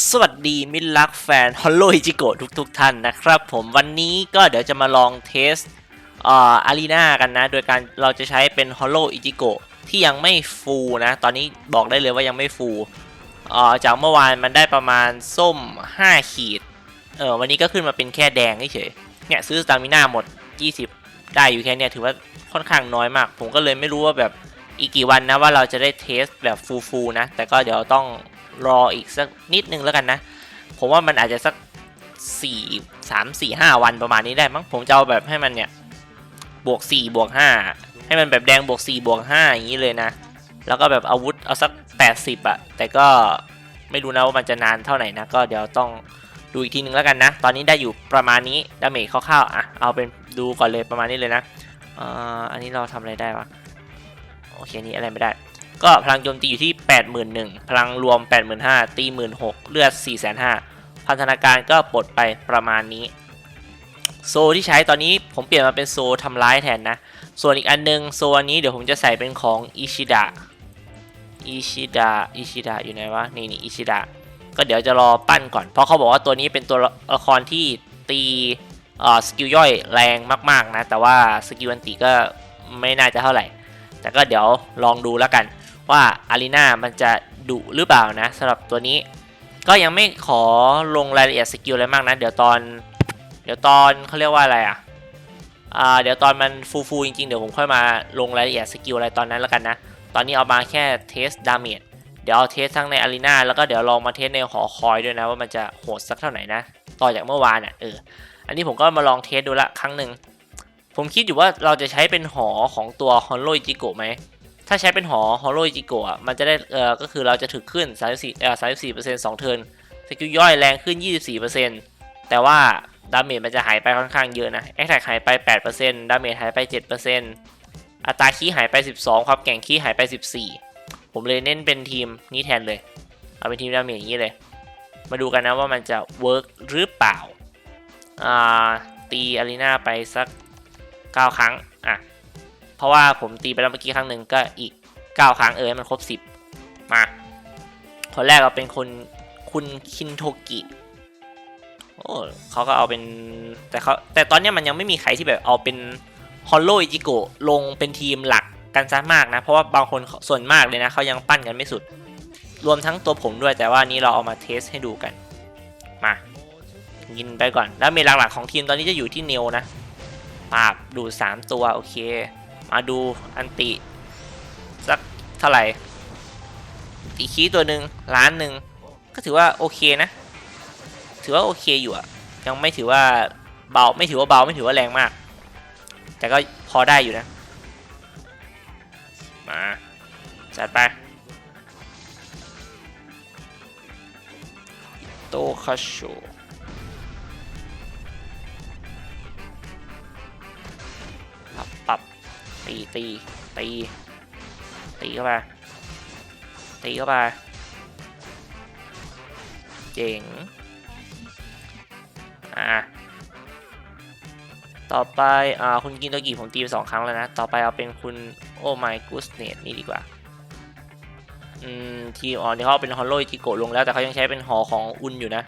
สวัสดีมิตรรักแฟนฮอลโลอิจิโกะทุกๆทท่านนะครับผมวันนี้ก็เดี๋ยวจะมาลองเทสอาอารีนากันนะ โดยการเราจะใช้เป็นฮอลโลอิจิโกะที่ยังไม่ฟูนะ ตอนนี้บอกได้เลยว่ายังไม่ฟูจากเมื่อวานมันได้ประมาณส้ม 5 ขีดเออวันนี้ก็ขึ้นมาเป็นแค่แดงเฉยเนี่ยซื้อสตามิน่าหมด 20 ได้อยู่แค่เนี่ยถือว่าค่อนข้างน้อยมาก ผมก็เลยไม่รู้ว่าแบบอีกกี่วันนะว่าเราจะได้เทสแบบฟูลๆนะ แต่ก็เดี๋ยวต้อง รออีกสักนิดนึงแล้วกันนะ ผมว่ามันอาจจะสักสี่สามสี่ห้าวันประมาณนี้ได้มั้งผมจะเอาแบบให้มันเนี่ยบวกสี่บวกห้าให้มันแบบแดงบวกสี่บวกห้าอย่างนี้เลยนะ แล้วก็แบบอาวุธเอาสักแปดสิบอะแต่ก็ไม่รู้นะว่ามันจะนานเท่าไหร่นะ ก็เดี๋ยวต้องดูอีกทีนึงแล้วกันนะ ตอนนี้ได้อยู่ประมาณนี้ดาเมจคร่าวๆอะเอาเป็นดูก่อนเลยประมาณนี้เลยนะอ่าอันนี้เราทำอะไรได้วะโอเคนนี้อะไรไม่ได้ ก็พลังโจมตีอยู่ที่ 81,000พลังรวม 85,000ตี16,000เลือด4,500พันธนาการก็ปลดไปประมาณนี้ โซที่ใช้ตอนนี้ผมเปลี่ยนมาเป็นโซทำร้ายแทนนะ ส่วนอีกอันนึงโซอันนี้เดี๋ยวผมจะใส่เป็นของอิชิดะอิชิดะอิชิดะอยู่ไหนวะ นี่นี่อิชิดะก็เดี๋ยวจะรอปั้นก่อน เพราะเขาบอกว่าตัวนี้เป็นตัวละครที่ตีเอ่อสกิลย่อยแรงมาก ๆ นะ แต่ว่าสกิลอันติก็ไม่น่าจะเท่าไหร่ แต่ก็เดี๋ยวลองดูแล้วกัน ว่าอารีนามันจะดุหรือเปล่านะสำหรับตัวนี้ ก็ยังไม่ขอลงรายละเอียดสกิลอะไรมากนะ เดี๋ยวตอน เดี๋ยวตอนเขาเรียกว่าอะไรอะอ่าเดี๋ยวตอนมันฟูฟูจริงๆ เดี๋ยวผมค่อยมาลงรายละเอียดสกิลอะไรตอนนั้นแล้วกันนะ ตอนนี้เอามาแค่เทสดาเมจเดี๋ยวเอาเทสทั้งในอารีนาแล้วก็เดี๋ยวลองมาเทสในหอคอยด้วยนะ ว่ามันจะโหดสักเท่าไหร่นะ ต่อจากเมื่อวานอะเอออันนี้ผมก็มาลองเทสดูละครั้งหนึ่งผมคิดอยู่ว่าเราจะใช้เป็นหอของตัวฮอนโลจิโกะไหม ถ้าใช้เป็นหอฮอลโลจิโกะมันจะได้เออก็คือเราจะถึกขึ้น 34เออ34% 2เทิร์นสกิลย่อยแรงขึ้น 24%แต่ว่าดาเมจมันจะหายไปค่อนข้างเยอะนะแอคแท็กหายไป8%ดาเมจหายไป7%อัตราคีย์หายไป 12ความแก่งคีย์หายไป 14 ผมเลยเน้นเป็นทีมนี้แทนเลย เอาเป็นทีมดาเมจอย่างนี้เลย มาดูกันนะว่ามันจะเวิร์กหรือเปล่า อ่า ตีอารีนาไปสัก 9 ครั้ง ราะว่าผมตีไปแล้วเมื่อกี้ครั้งหนึ่งก็อีก 9 ครั้งเออให้มันครบ 10 มาคนแรกเราเป็นคนคุณคินโทกิโอ้เขาก็เอาเป็นแต่เขาแต่ตอนนี้มันยังไม่มีใครที่แบบเอาเป็นฮอลโลอิจิโกะลงเป็นทีมหลักกันซะมากนะ เพราะว่าบางคนส่วนมากเลยนะเขายังปั้นกันไม่สุด รวมทั้งตัวผมด้วยแต่ว่านี้เราเอามาเทสให้ดูกันมายินไปก่อน แล้วเมนหลักๆของทีมตอนนี้จะอยู่ที่เนลนะปาบดู 3 ตัว โอเค มาดูอันติ สักเท่าไหร่อีคีตัวหนึ่งล้านหนึ่งก็ถือว่าโอเคนะ ถือว่าโอเคอยู่อะยังไม่ถือว่าเบาไม่ถือว่าเบาไม่ถือว่าแรงมาก แต่ก็พอได้อยู่นะ มาจัดไปโตคาโช ตีตีตีตีเข้าไปตีเข้าไปเจ๋งอะต่อไปอ่าคุณกินโตกิผมตีไปสองครั้งแล้วนะ ต่อไปเอาเป็นคุณโอ้ my goodness นี่ดีกว่าอืมทีอ๋อนี่เขาเอาเป็นฮอลโลจิโกะลงแล้วแต่เขายังใช้เป็นหอของอุนอยู่นะ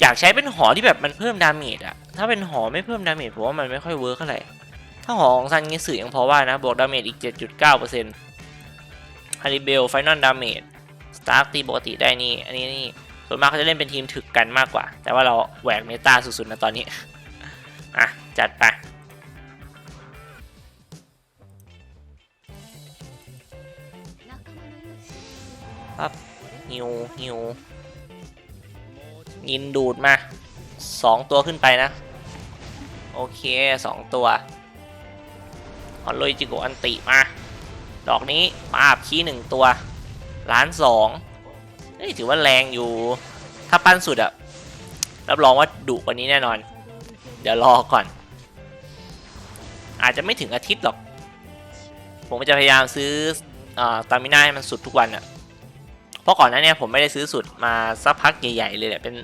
อยากใช้เป็นหอที่แบบมันเพิ่มดาเมจอะถ้าเป็นหอไม่เพิ่มดาเมจผมว่ามันไม่ค่อยเวิร์กเท่าไหร่ ถ้าหอของซันงี้สื่อยังพอว่านะ บวกดาเมจอีก 7.9%ฮาริเบลไฟนอลดาเมจสตาร์ตีปกติได้นี่ อันนี้นี่ ส่วนมากเขาจะเล่นเป็นทีมถึกกันมากกว่า แต่ว่าเราแหวกเมตาสุดๆนะตอนนี้ อะ จัดไปปั๊บฮิวฮิวยินดูดมาสองตัวขึ้นไปนะ โอเคสองตัว ออนโลจิโกอันติมา ดอกนี้มาบคีหนึ่งตัวล้านสองเฮ้ยถือว่าแรงอยู่ ถ้าปั้นสุดอะรับรองว่าดุกว่านี้แน่นอน เดี๋ยวรอก่อน อาจจะไม่ถึงอาทิตย์หรอก ผมจะพยายามซื้ออตามิน่าให้มันสุดทุกวันอะเพราะก่อนหน้าเนี้ผมไม่ได้ซื้อสุดมาสักพักใหญ่ๆเลยแหละเป็น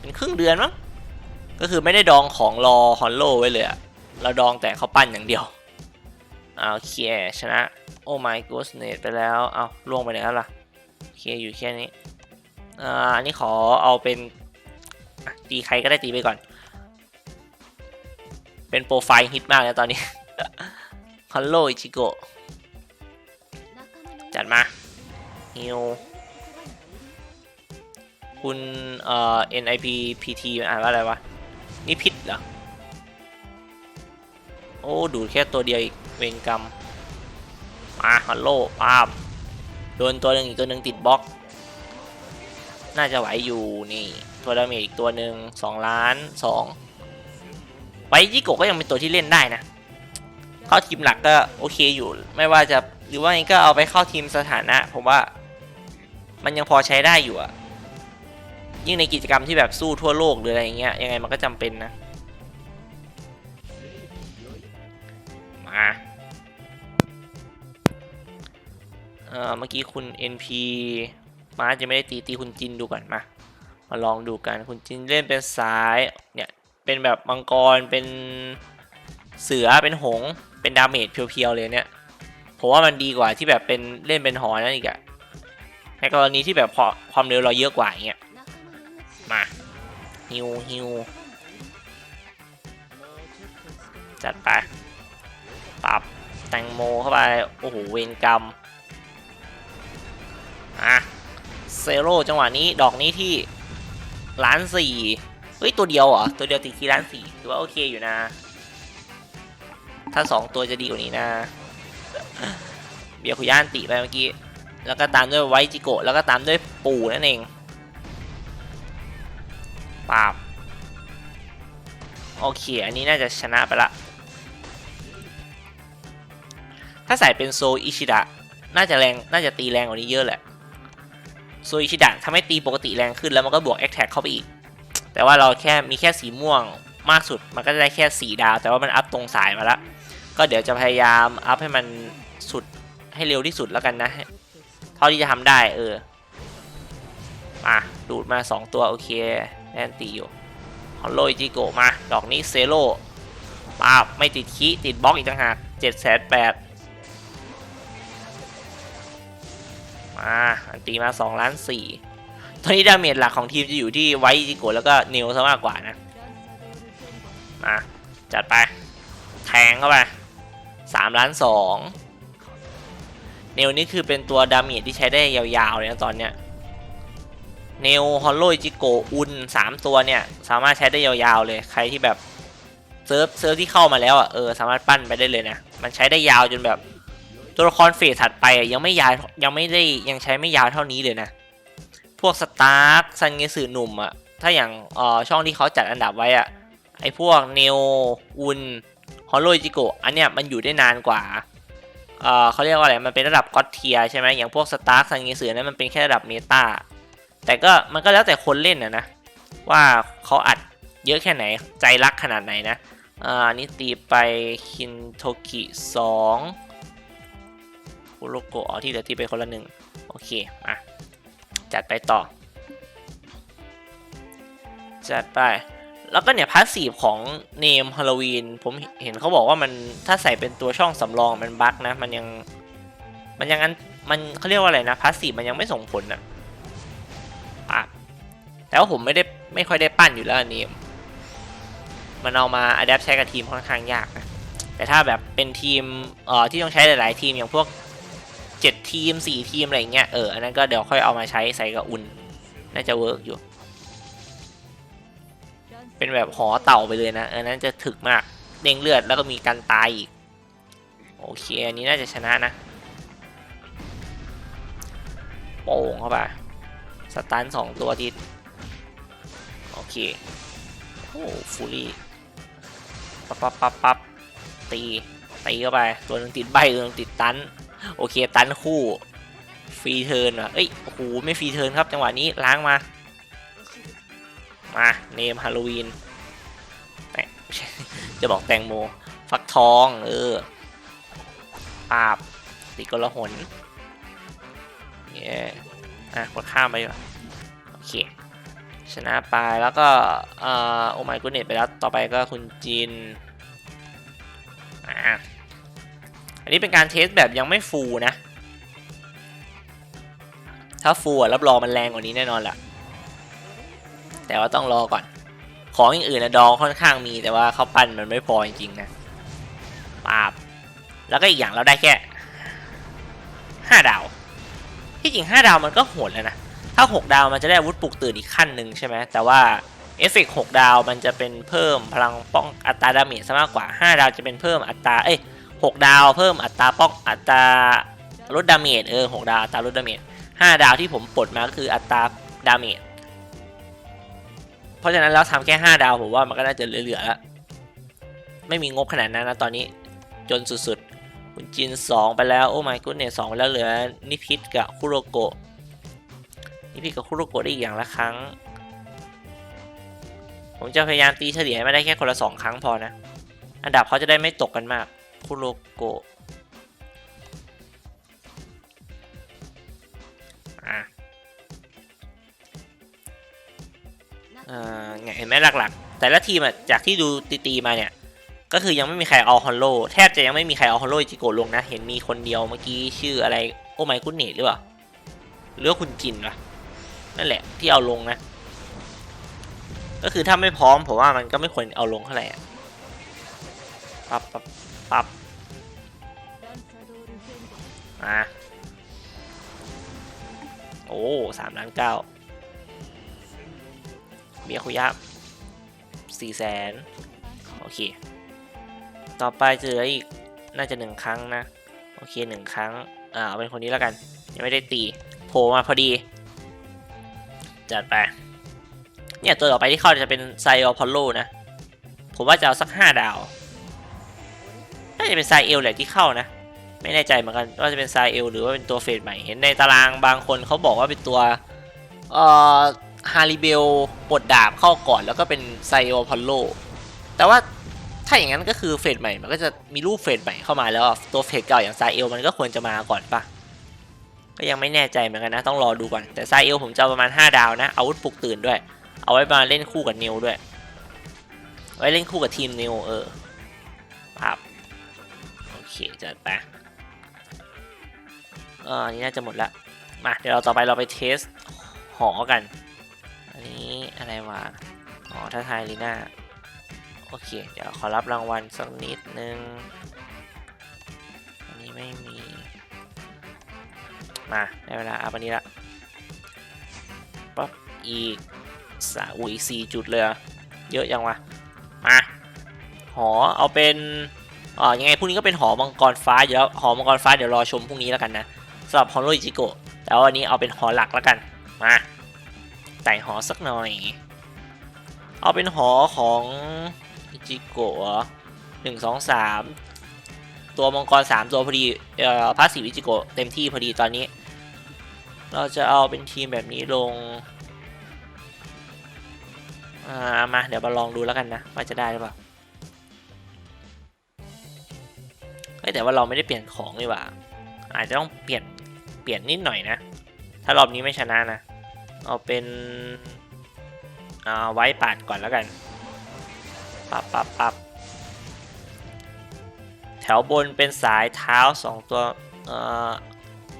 เป็นครึ่งเดือนมั้งก็คือไม่ได้ดองของรอฮอนโลไว้เลยอะเราดองแต่เขาปั้นอย่างเดียว อ่าโอเคชนะ โอ้ my goodness ไปแล้ว เอาล่วงไปไหนแล้วล่ะโอเคอยู่แค่นี้อ่าอันนี้ขอเอาเป็นตีใครก็ได้ตีไปก่อน เป็นโปรไฟล์ฮิตมากเลยตอนนี้ฮัลโหลอิชิโกะจัดมาฮิวคุณเอ่อ NIP PT อ่านว่าอะไรวะ นี่พิษเหรอ โอ้ ดูดแค่ตัวเดียวอีก เวรกรรมมาฮัลโหลปาบโดนตัวหนึ่งอีกตัวหนึ่งติดบล็อก น่าจะไหวอยู่นี่ ตัวดาเมจอีกตัวหนึ่งสองล้านสองไว้จิโกะก็ยังเป็นตัวที่เล่นได้นะ เข้าทีมหลักก็โอเคอยู่ ไม่ว่าจะหรือว่าก็เอาไปเข้าทีมสถานะ ผมว่า มันยังพอใช้ได้อยู่อะยิ่งในกิจกรรมที่แบบสู้ทั่วโลกหรืออะไรเงี้ยยังไงมันก็จำเป็นนะ มา เอ่อเมื่อกี้คุณ NP มาจะไม่ได้ตีตีคุณจินดูก่อนมา มาลองดูกันคุณจินเล่นเป็นซ้ายเนี่ยเป็นแบบมังกรเป็นเสือเป็นหงเป็นดาเมจเพียวๆเลยเนี่ยผมว่ามันดีกว่าที่แบบเป็นเล่นเป็นหอนั่นอีกอะในกรณีที่แบบพอความเร็วเราเยอะกว่าอย่างเงี้ยมาฮิวฮิวจัดไปปรับแตงโมเข้าไป โอ้โห เวนกรรม อะเซโร่จังหวะนี้ดอกนี้ที่ล้านสี่เฮ้ยตัวเดียวเหรอ ตัวเดียวติดที่ล้านสี่ถือว่าโอเคอยู่นะ ถ้าสองตัวจะดีกว่านี้นะ เบียร์คุย่านติไปเมื่อกี้ แล้วก็ตามด้วยไวจิโกะแล้วก็ตามด้วยปู่นั่นเองปาบโอเค อันนี้น่าจะชนะไปละ ถ้าใส่เป็นโซอิชิดะ น่าจะแรง น่าจะตีแรงกว่านี้เยอะแหละ โซอิชิดะทำให้ตีปกติแรงขึ้นแล้วมันก็บวกแอคแท็กเข้าไปอีก แต่ว่าเราแค่มีแค่สีม่วงมากสุด มันก็ได้แค่สีดาว แต่ว่ามันอัพตรงสายมาละก็เดี๋ยวจะพยายามอัพให้มันสุดให้เร็วที่สุดแล้วกันนะ เท่าที่จะทำได้เออ มาดูดมา 2 ตัวโอเคแน่นตีอยู่ฮอนโลจิโกมา ดอกนี้เซโลปาไม่ติดคีติดบล็อกอีกต่างหาก7 8 0 0 0 มาอันตีมา2ล้านสี่ตอนนี้ดาเมจหลักของทีมจะอยู่ที่ไวจิโกแล้วก็เนลซะมากกว่านะ มา จัดไป แทงเข้าไป3ล้านสองเนลนี่คือเป็นตัวดาเมจที่ใช้ได้ยาวๆเลยนะตอนเนี้ยเนลฮอลโลจิโกอุนสามตัวเนี่ย สามารถใช้ได้ยาวๆเลยใครที่แบบเซิร์ฟเซิร์ฟที่เข้ามาแล้วอะเออสามารถปั้นไปได้เลยนะ มันใช้ได้ยาวจนแบบ ตัวละครเฟสถัดไปอะยังไม่ยาวยังไม่ได้ยังใช้ไม่ยาวเท่านี้เลยนะ พวกสตาร์คซันเงสือหนุ่มอะถ้าอย่างเอ่อช่องที่เขาจัดอันดับไว้อะไอพวกเนลอุนฮอลโลจิโกอันเนี้ยมันอยู่ได้นานกว่าเอ่อเขาเรียกว่าอะไร มันเป็นระดับก็อตเทียใช่ไหมอย่างพวกสตาร์คซันเงสือนั้นมันเป็นแค่ระดับเมตาแต่ก็มันก็แล้วแต่คนเล่นนะนะ ว่าเขาอัดเยอะแค่ไหนใจรักขนาดไหนนะอ่านี่ตีไปคินโทกิสอง คุโรโกะอ๋อที่เหลือตีไปคนละหนึ่งโอเคมาจัดไปต่อ จัดไป แล้วก็เนี่ยพาสซีฟของเนมฮาโลวีนผมเห็นเขาบอกว่ามันถ้าใส่เป็นตัวช่องสำรองมันบั๊กนะ มันยัง มันยังอันมันเขาเรียกว่าอะไรนะพาสซีฟมันยังไม่ส่งผลอะปะแต่ว่าผมไม่ได้ไม่ค่อยได้ปั้นอยู่แล้วอันนี้มันเอามาอัดแอปใช้กับทีมค่อนข้างยากนะแต่ถ้าแบบเป็นทีมเอ่อที่ต้องใช้หลาย ๆ ทีมอย่างพวก 7 ทีม 4 ทีม อะไรเงี้ย เออ อันนั้นก็เดี๋ยวค่อยเอามาใช้ใส่กับอุ่น น่าจะเวิร์กอยู่ เป็นแบบหอเต่าไปเลยนะออนั้นจะถึกมากเด้งเลือดแล้วก็มีการตายอีก โอเค อันนี้น่าจะชนะนะ โป่งเข้าไป สตันสองตัวทิศโอเค โอ้ฟูลี่ปั๊บปั๊บปั๊บปั๊บตีตีเข้าไป ตัวหนึงติดใบตัวหนึงติดตัน โอเคตันคู่ฟรีเทิร์นอะเอ้ยโอ้โหไม่ฟรีเทิร์นครับจังหวะนี้ล้างมา มาเนมฮาโลวีนแตงจะบอกแตงโม ฟักทอง เออปาบติกละหนเย้อะกดข้ามไปกว่าโอเค ชนะไปแล้วก็เอ่อโอไมกุเนตไปแล้ว ต่อไปก็คุณจิน อะ อันนี้เป็นการเทสแบบยังไม่ฟูนะ ถ้าฟูอะรับรองมันแรงกว่านี้แน่นอนแหละแต่ว่าต้องรอก่อน ของอย่างอื่นนะดองค่อนข้างมีแต่ว่าเขาปั้นมันไม่พอจริงๆนะปาบ แล้วก็อีกอย่างเราได้แค่ห้าดาว ที่จริงห้าดาวมันก็โหดแล้วนะ ถ้าหกดาวมันจะได้อาวุธปลุกตื่นอีกขั้นหนึ่งใช่ไหม แต่ว่าเอฟเฟกต์หกดาวมันจะเป็นเพิ่มพลังป้องอัตราดาเมจซะมากกว่าห้าดาวจะเป็นเพิ่มอัตรา เอ้ย หกดาวเพิ่มอัตราป้องอัตราลดดาเมจเออหกดาวอัตราลดดาเมจห้าดาวที่ผมปลดมาก็คืออัตราดาเมจเพราะฉะนั้นเราทำแค่ห้าดาวผมว่ามันก็น่าจะเหลือๆแล้วไม่มีงบขนาดนั้นนะตอนนี้จนสุดๆคุณจิน 2 ไปแล้ว โอ้ my goodness 2ไปแล้วเหลือนิพิษกับคุโรโกะนิพิษกับคุโรโกะได้อีกอย่างละครั้ง ผมจะพยายามตีเฉลี่ยให้ไม่ได้แค่คนละ 2 ครั้งพอนะ อันดับเขาจะได้ไม่ตกกันมาก คุโรโกะอะเอ่อไงเห็นไหมหลักๆ แต่ละทีมอะจากที่ดูตีๆมาเนี่ย ก็คือยังไม่มีใครเอาฮอลโลแทบจะยังไม่มีใครเอาฮอลโลจิโกะลงนะ เห็นมีคนเดียวเมื่อกี้ชื่ออะไร โอไมกุนเนตหรือเปล่าหรือว่าคุณจินวะนั่นแหละที่เอาลงนะ ก็คือถ้าไม่พร้อมผมว่ามันก็ไม่ควรเอาลงเท่าไหร่อะปั๊บปั๊บ ปับอะโอ้สามล้านเก้าเบียคุยะสี่แสนโอเค ต่อไปจะเหลืออีก น่าจะหนึ่งครั้งนะ โอเคหนึ่งครั้ง อ่าเอาเป็นคนนี้แล้วกัน ยังไม่ได้ตี โผล่มาพอดี จัดไป เนี่ยตัวต่อไปที่เข้าจะเป็นไซออพอลโลนะ ผมว่าจะเอาสักห้าดาว จะเป็นไซเอลแหละที่เข้านะ ไม่แน่ใจเหมือนกันว่าจะเป็นไซเอลหรือว่าเป็นตัวเฟสใหม่ เห็นในตารางบางคนเขาบอกว่าเป็นตัวเอ่อฮาริเบลปลดดาบเข้าก่อนแล้วก็เป็นไซโอลพอลโล แต่ว่าถ้าอย่างนั้นก็คือเฟสใหม่ มันก็จะมีรูปเฟสใหม่เข้ามาแล้วตัวเฟสเก่าอย่างไซเอลมันก็ควรจะมาก่อนปะก็ยังไม่แน่ใจเหมือนกันนะ ต้องรอดูก่อน แต่ไซเอลผมจะประมาณ 5 ดาวนะ อาวุธปลุกตื่นด้วย เอาไว้มาเล่นคู่กับนิวด้วย ไว้เล่นคู่กับทีมนิวเออครับ จัดไปเออนนี้น่าจะหมดละมาเดี๋ยวเราต่อไปเราไปเทสหอกัน อันนี้อะไรวะอ๋อท้าทายลีน่าโอเค เดี๋ยวขอรับรางวัลสักนิดนึง อันนี้ไม่มี มาได้เวลาอัพอันนี้ละปั๊บอีกสาอุ้ยสี่จุดเลยอะเยอะยังวะ มา หอเอาเป็น อ๋อยังไงพรุ่งนี้ก็เป็นหอมังกรฟ้าอยู่แล้วหอมังกรฟ้าเดี๋ยวรอชมพรุ่งนี้แล้วกันนะสำหรับฮอนโรอิจิโกะแต่ว่าวันนี้เอาเป็นหอหลักแล้วกันมาไต่หอสักหน่อย เอาเป็นหอของอิจิโกะหนึ่งสองสามตัวมังกรสามตัวพอดีเอ่อพาสีอิจิโกะเต็มที่พอดีตอนนี้ เราจะเอาเป็นทีมแบบนี้ลงอ่ามาเดี๋ยวมาลองดูแล้วกันนะว่าจะได้หรือเปล่า แต่ว่าเราไม่ได้เปลี่ยนของนี่หว่า อาจจะต้องเปลี่ยนเปลี่ยนนิดหน่อยนะ ถ้ารอบนี้ไม่ชนะนะ เอาเป็นเอาไว้ปาดก่อนแล้วกัน ปับปับปับแถวบนเป็นสายเท้าสองตัวเอ่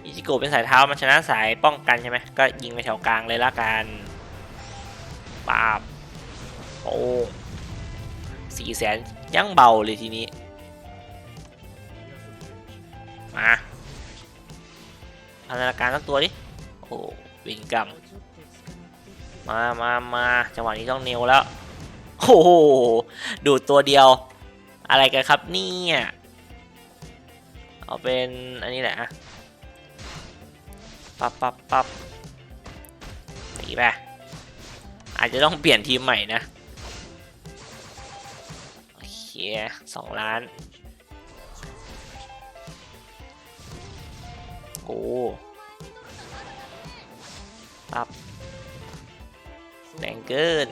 อิจิโกะเป็นสายเท้ามันชนะสายป้องกันใช่ไหมก็ยิงไปแถวกลางเลยละกันปาบโอ้สี่แสนยังเบาเลยทีนี้ พัฒนาการทั้งตัวดิ โอ้วิงกัมมามามาจังหวะนี้ต้องเนวแล้ว โอ้โห ดูดตัวเดียว อะไรกันครับเนี่ยเอาเป็นอันนี้แหละปับปับปับตีไปอาจจะต้องเปลี่ยนทีมใหม่นะ โอเคสองล้าน โอ้ปับแรงเกิน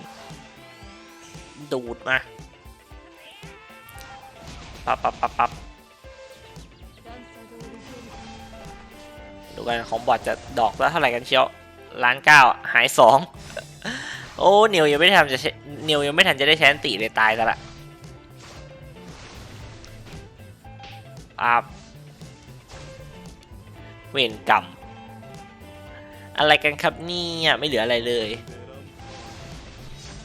ดูดมาปับปับปับปับดูกันของบอทจะดอกแล้วเท่าไหร่กันเชียวล้านเก้าหายสองโอ้เนียวยังไม่ทำจะเนียวยังไม่ทันจะได้แชนตีเลยตายซะละปับ เวรกรรม อะไรกันครับเนี่ยไม่เหลืออะไรเลย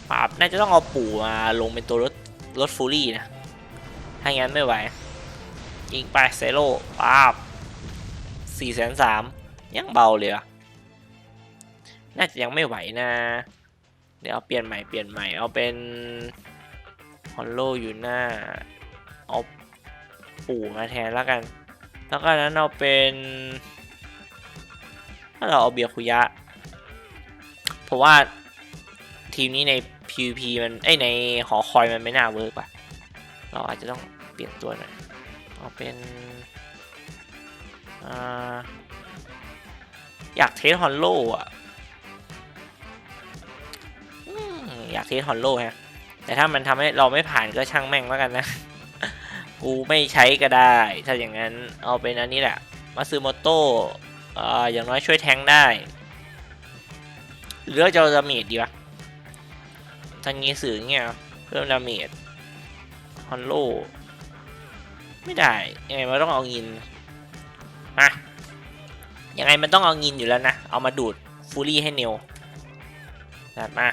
ปราบน่าจะต้องเอาปู่มาลงเป็นตัวรถรถฟูรี่นะ ถ้างั้นไม่ไหว ยิงไปเซโร่ปราบสี่แสนสามยังเบาเลยอะน่าจะยังไม่ไหวนะ เดี๋ยวเอาเปลี่ยนใหม่เปลี่ยนใหม่เอาเป็นฮอลโลอยู่หน้าเอาปู่มาแทนแล้วกัน แล้วก็นั้นเอาเป็น ถ้าเราเอาเบียร์คุยะ เพราะว่าทีมนี้ใน PVP มันไอในหอคอยมันไม่น่าเวิร์กป่ะ เราอาจจะต้องเปลี่ยนตัวหน่อย เอาเป็นออยากเทสฮอลโลอะอืมอยากเทสฮอลโลฮะ แต่ถ้ามันทำให้เราไม่ผ่านก็ช่างแม่งแล้วกันนะ กูไม่ใช้ก็ได้ ถ้าอย่างนั้นเอาเป็นอันนี้แหละมาซื้อโมโต้อ่าอย่างน้อยช่วยแทงได้ หรือเราจะดาเมจดีวะทางงี้สื่อเงี้ยเพิ่มดาเมจฮอนโลไม่ได้ ยังไงมันต้องเอางินมายังไงมันต้องเอางินอยู่แล้วนะ เอามาดูดฟูรี่ให้เนวจัดมา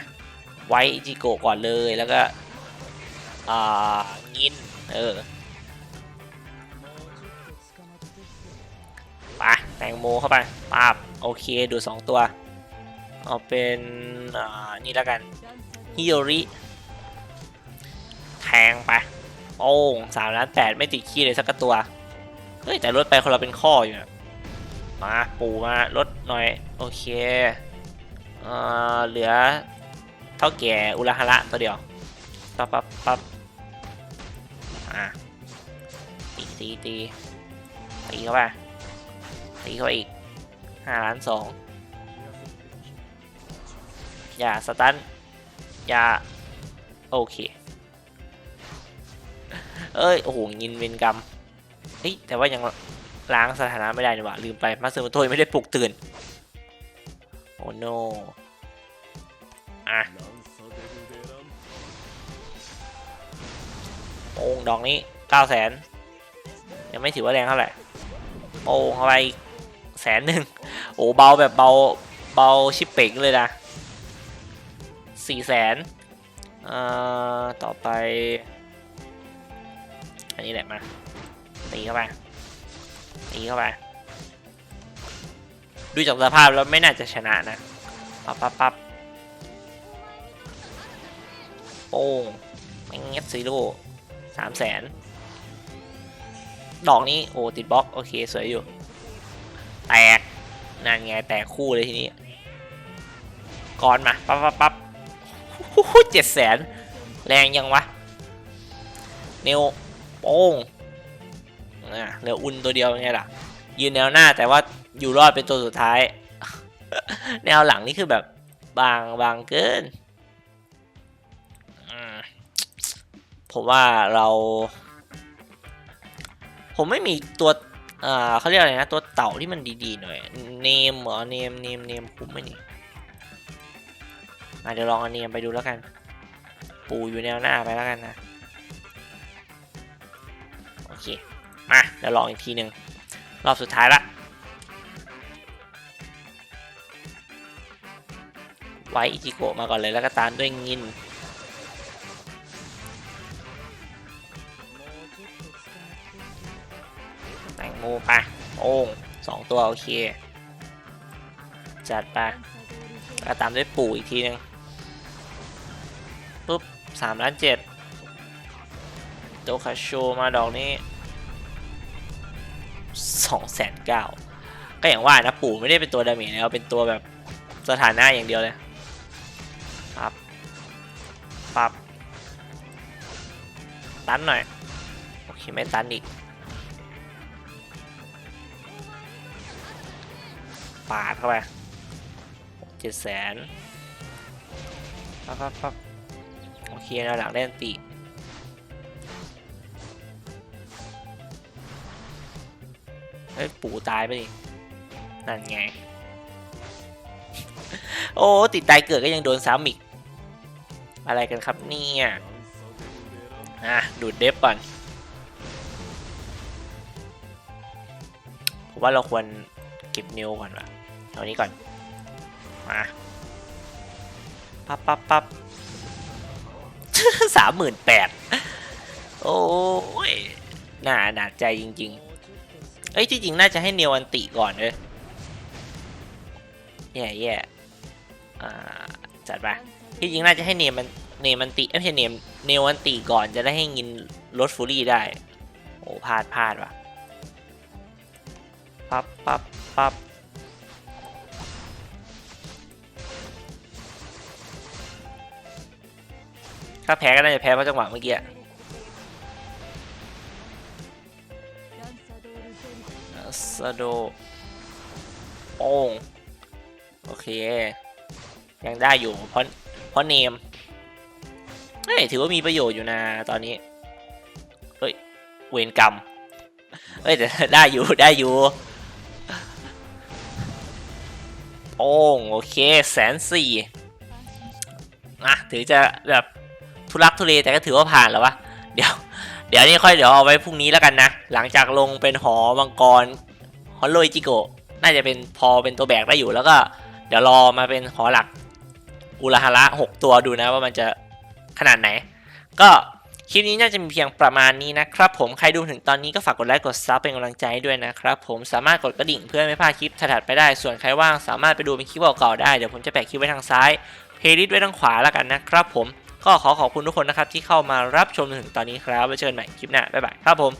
ไว้อิจิโกะก่อนเลยแล้วก็ อ่า งิน เออ ไปแตงโมเข้าไปปาบโอเคดูสองตัว เอาเป็นนี่แล้วกันฮิโยริ แทงไป โอ้งสามล้านแปดไม่ติดขี้เลยสักตัว เฮ้ย แต่ลดไปคนเราเป็นข้ออยู่นะมาปูมาลดหน่อย โอเคเอ่อเหลือเท่าแก่อุระฮาระตัวเดียวปั๊บปั๊บปั๊บอะตีตีตีตีเข้าไป ตีเข้าไปอีกห้าล้านสองอย่าสตันอย่าโอเค เอ้ย โอ้โหยินเวนกรรมเฮ้ย แต่ว่ายังล้างสถานะไม่ได้นี่หว่าลืมไป มาซึมาโตยไม่ได้ปลุกตื่น โอ้โนอะโอ้งดอกนี้เก้าแสนยังไม่ถือว่าแรงเท่าไหร่โอ้งเอาไป แสนหนึ่งโอ้เบาแบบเบาเบาชิปเป่งเลยนะสี่แสนต่อไป อันนี้แหละมาตีเข้าไปตีเข้าไปดูจากสภาพแล้วไม่น่าจะชนะนะปั๊บปั๊บปั๊บโป้งไม่เงี้ยซีโร่สามแสนดอกนี้ โอ้ ติดบล็อก โอเค สวยอยู่ แตกนั่นไงแตกคู่เลยทีนี้ก่อนมาปั๊บปั๊บปั๊บเจ็ดแสนแรงยังวะเนวโป้งอะเหลืออุ่นตัวเดียวไงล่ะ ยืนแนวหน้าแต่ว่าอยู่รอดเป็นตัวสุดท้าย แนวหลังนี่คือแบบบางบางเกินผมว่าเรา ผมไม่มีตัว อ่าเขาเรียกอะไรนะ ตัวเต่าที่มันดีๆหน่อย เนมเหรอเนมเนมเนมคุ้มไหมนี่มาเดี๋ยวลองเอาเนมไปดูแล้วกัน ปูอยู่แนวหน้าไปแล้วกันนะ โอเค มาเดี๋ยวลองอีกทีหนึ่งรอบสุดท้ายละไว้อิจิโกะมาก่อนเลยแล้วก็ตามด้วยงิน งโมไปโอ่งสองตัวโอเค จัดไปแล้วก็ตามด้วยปู่อีกทีหนึ่งปุ๊บสามล้านเจ็ดโดคาโชมาดอกนี้สองแสนเก้าก็อย่างว่านะปู่ไม่ได้เป็นตัวดาเมจนะเป็นตัวแบบสถานะอย่างเดียวเลยปั๊บปั๊บตันหน่อย โอเค ไม่ตันอีก ปาดเข้าไปเจ็ดแสนปั๊บปั๊บปั๊บโอเคแล้วหลังได้อันตีเฮ้ยปู่ตายไปดินั่นไง โอ้ ติดตายเกิดก็ยังโดนซ้ำอีก อะไรกันครับเนี่ยอะ ดูดเดฟก่อน ผมว่าเราควรเก็บนิวก่อนว่ะ เอานี้ก่อน มาปั๊บปั๊บปั๊บสามหมื่นแปดโอ้ยน่าหนักใจจริง ๆ เอ้ยที่จริงน่าจะให้เนวันติก่อนเลยแย่แย่อ่าจัดไปที่จริงน่าจะให้เนมันเนมันติเอ้ยไม่ใช่เนมเนวันติก่อนจะได้ให้งินลดฟูรี่ได้ โอ้พลาดพลาดว่ะ ปั๊บปั๊บปั๊บ ถ้าแพ้ก็น่าจะแพ้เพราะจังหวะเมื่อกี้อะสโดโป้งโอเค ยังได้อยู่เพราะเพราะเนมเฮ้ยถือว่ามีประโยชน์อยู่นะตอนนี้ เฮ้ย เวรกรรม เฮ้ยแต่ได้อยู่ได้อยู่โอ้งโอเคแสนสี่นะถือจะแบบ ทุลักทุเลแต่ก็ถือว่าผ่านแล้ววะเดี๋ยว เดี๋ยวนี่ค่อยเดี๋ยวเอาไว้พรุ่งนี้แล้วกันนะ หลังจากลงเป็นหอมังกรฮอลโลจิโกน่าจะเป็นพอเป็นตัวแบกได้อยู่แล้วก็ เดี๋ยวรอมาเป็นหอหลักอุราฮาระหกตัวดูนะว่ามันจะขนาดไหน ก็คลิปนี้น่าจะมีเพียงประมาณนี้นะครับผมใครดูถึงตอนนี้ก็ฝากกดไลค์กดซับเป็นกำลังใจด้วยนะครับผมสามารถกดกระดิ่งเพื่อไม่พลาดคลิปถัดไปได้ส่วนใครว่างสามารถไปดูเป็นคลิปเก่าๆได้เดี๋ยวผมจะแปะคลิปไว้ทางซ้ายเพลย์ลิสต์ไว้ทางขวาแล้วกันนะครับผม ก็ขอขอบคุณทุกคนนะครับที่เข้ามารับชมจนถึงตอนนี้ครับไว้เจอกันใหม่คลิปหน้าบ๊ายบายครับผม